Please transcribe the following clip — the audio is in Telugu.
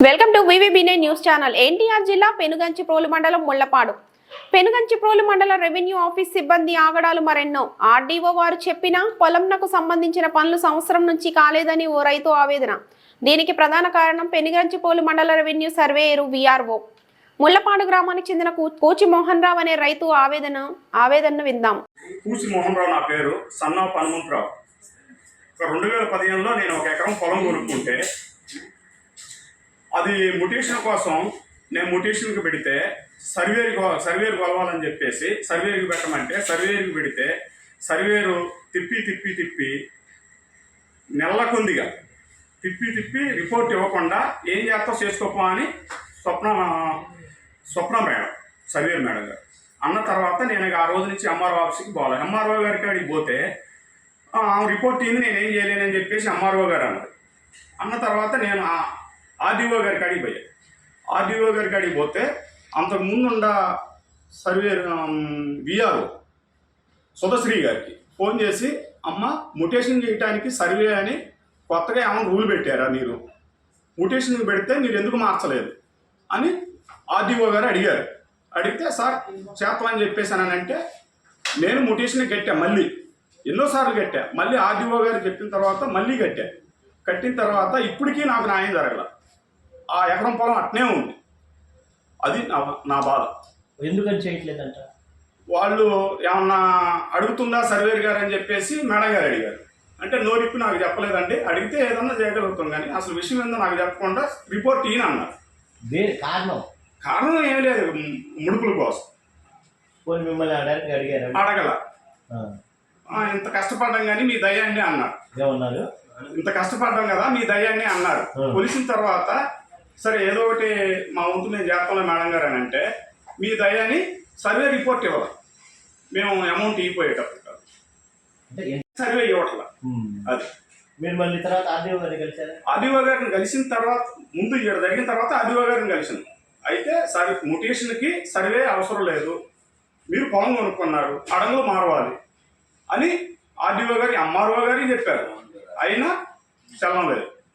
వెల్కమ్ టు వివిబినే న్యూస్ ఛానల్. ఎన్టీఆర్ జిల్లా పెనుగంచిప్రోలు మండలం ముళ్ళపాడు పెనుగంచిప్రోలు మండల రెవెన్యూ ఆఫీస్ సిబ్బంది ఆగడాలు మరెన్నో. ఆర్డీఓ వారు చెప్పినా పొలంనకు సంబంధించిన పనులు సంవత్సరం నుంచి కాలేదని ఓ రైతు ఆవేదన. దీనికి ప్రధాన కారణం పెనుగంచిప్రోలు మండల రెవెన్యూ సర్వేయరు విఆర్ఓ. ముళ్ళపాడు గ్రామానికి చెందిన కూ- కూచి మోహన్ రావు అనే రైతు ఆవేదన ఆవేదనను విందాం. మోహన్ రావు నా పేరు సన్నా పనుమంతరావు రెండు వేల పదిహేనులో నేను ఒక ఎకరం పొలం కొనుక్కుంటే అది ముటేషన్ కోసం నేను ముటేషన్కి పెడితే సర్వేర్ సర్వేర్ కొలవాలని చెప్పేసి సర్వేర్కి పెట్టమంటే సర్వేర్కి పెడితే సర్వేరు తిప్పి తిప్పి తిప్పి నెలకొందిగా. తిప్పి తిప్పి రిపోర్ట్ ఇవ్వకుండా ఏం చేస్తా చేసుకోపో అని Swapna Swapna madam surveyor madam గారు. అన్న తర్వాత నేను ఆ రోజు నుంచి ఎంఆర్ఓ ఆఫీస్కి పోవాలి. ఎంఆర్ఓ గారికి అడిగి పోతే ఆమె రిపోర్ట్ ఇయ్యింది నేను ఏం చేయలేనని చెప్పేసి ఎంఆర్ఓ గారు అన్నారు. అన్న తర్వాత నేను ఆర్డీఓ గారి కాడికి పోయారు ఆర్డీఓ గారి కాడికి పోతే అంతకు ముందుండ సర్వే విఆర్ఓ సుధశ్రీ గారికి ఫోన్ చేసి అమ్మ ముటేషన్ చేయడానికి సర్వే అని కొత్తగా ఏమైనా రూల్ పెట్టారా మీరు? ముటేషన్ పెడితే మీరు ఎందుకు మార్చలేదు? అని ఆర్డీఓ గారు అడిగారు. అడిగితే సార్ చేస్తామని చెప్పేసానంటే నేను ముటేషన్ కట్టా మళ్ళీ. ఎన్నోసార్లు కట్టా. మళ్ళీ ఆర్డీఓ గారు చెప్పిన తర్వాత మళ్ళీ కట్టా. కట్టిన తర్వాత ఇప్పటికీ నాకు న్యాయం జరగలేదు ఆ ఎకరం పొలం అట్నే ఉంది. అది నా నా బాధ. ఎందుకని చేయట్లేదంట? వాళ్ళు ఏమన్నా అడుగుతుందా సర్వేర్ గారు అని చెప్పేసి మేడం గారు అడిగారు. అంటే నోరిప్పి నాకు చెప్పలేదండి. అడిగితే ఏదన్నా చేయగలుగుతాం కానీ అసలు విషయం ఏందో నాకు చెప్పకుండా రిపోర్ట్ ఈయన అన్నారు. వేరే కారణం? కారణం ఏం లేదు. ముడుపుల కోసం. పోనీ మిమ్మల్ని అడిగారు? అడగల. ఆ, ఇంత కష్టపడ్డాం కానీ మీ దయ్యండి అన్నారు. ఏమన్నారు? ఇంత కష్టపడ్డాం కదా మీ దయ్యాన్ని అన్నారు. కొలిసిన తర్వాత సరే ఏదో ఒకటి మా వంతు మేము చేస్తాంలే మేడం గారు అని అంటే మీ దయ్యాన్ని సర్వే రిపోర్ట్ ఇవ్వాలి. మేము అమౌంట్ ఇవ్వపోయేటప్పుడు సర్వే ఇవ్వట్ల. అది. మీరు మళ్ళీ తర్వాత ఆర్డీఓ గారిని కలిసారా ఆదివా గారిని కలిసిన తర్వాత ముందు ఇక్కడ జరిగిన తర్వాత ఆదివా గారిని కలిసాను. అయితే సరే ముటేషన్కి సర్వే అవసరం లేదు. మీరు పొలం కొనుక్కున్నారు అడంగులు మారవాలి అని ఆర్డీఓ గారి ఎంఆర్ఓ గారికి చెప్పారు. అయినా చల్లడం లేదు.